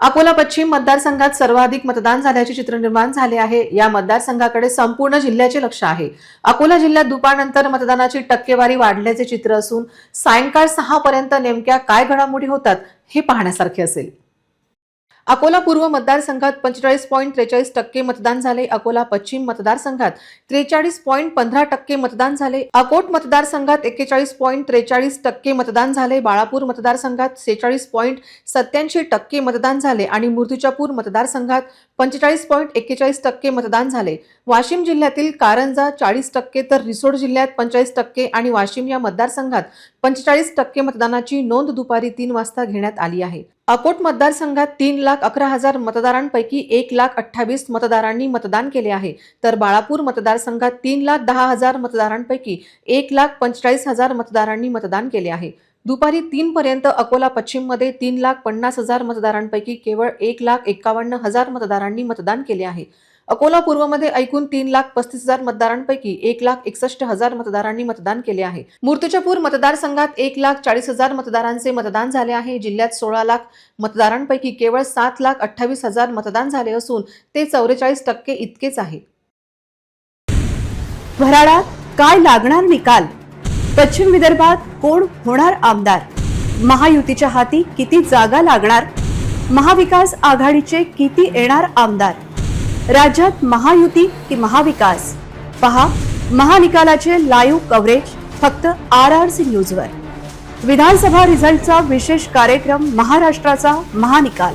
अकोला पश्चिम मतदारसंघात सर्वाधिक मतदान झाल्याचे चित्र निर्माण झाले आहे. या मतदारसंघाकडे संपूर्ण जिल्ह्याचे लक्ष आहे. अकोला जिल्ह्यात दुपारनंतर मतदानाची टक्केवारी वाढल्याचे चित्र असून सायंकाळ सहा पर्यंत नेमक्या काय घडामोडी होतात हे पाहण्यासारखे असेल. अकोला पूर्व मतदारसंघात पंचेचाळीस पॉईंट त्रेचाळीस टक्के मतदान झाले. अकोला पश्चिम मतदारसंघात त्रेचाळीस पॉईंट पंधरा टक्के मतदान झाले. अकोट मतदारसंघात एक्केचाळीस पॉईंट त्रेचाळीस टक्के मतदान झाले. बाळापूर मतदारसंघात सेहेचाळीस पॉईंट सत्याऐंशी टक्के मतदान झाले आणि मूर्तिजापूर मतदारसंघात पंचेचाळीस पॉईंट एक्केचाळीस टक्के मतदान झाले. वाशिम जिल्ह्यातील कारंजा चाळीस टक्के तर रिसोड जिल्ह्यात पंचेचाळीस टक्के आणि वाशिम या मतदारसंघात पंचेचाळीस टक्के मतदानाची नोंद दुपारी तीन वाजता घेण्यात आली आहे. अकोट मतदारसंघात तीन लाख अकरा हजार मतदारांपैकी एक लाख अठ्ठावीस मतदारांनी मतदान केले आहे. तर बाळापूर मतदारसंघात तीन लाख दहा हजार मतदारांपैकी एक लाख पंचेचाळीस हजार मतदारांनी मतदान केले आहे. दुपारी तीन पर्यंत अकोला पश्चिममध्ये तीन लाख पन्नास हजार मतदारांपैकी केवळ एक लाख एक्कावन्न हजार मतदारांनी मतदान केले आहे. अकोला पूर्वमध्ये ऐकून तीन लाख पस्तीस हजार मतदारांपैकी एक लाख एकसष्ट हजार मतदारांनी मतदान केले आहे. मूर्तिजापूर मतदारसंघात एक लाख चाळीस हजार मतदारांचे मतदान झाले आहे. जिल्ह्यात सोळा लाख मतदारांपैकी केवळ सात लाख अठ्ठावीस हजार मतदान झाले असून ते चौवेचाळीस टक्के इतकेच आहे. भराडात काय लागणार निकाल? पश्चिम विदर्भात कोण होणार आमदार? महायुतीच्या हाती किती जागा लागणार? महाविकास आघाडीचे किती येणार आमदार? राज्यात महायुती की महाविकास? पहा महानिकालाचे लाईव्ह कव्हरेज फक्त आर आर सी न्यूजवर विधानसभा रिझल्टचा विशेष कार्यक्रम महाराष्ट्राचा महानिकाल.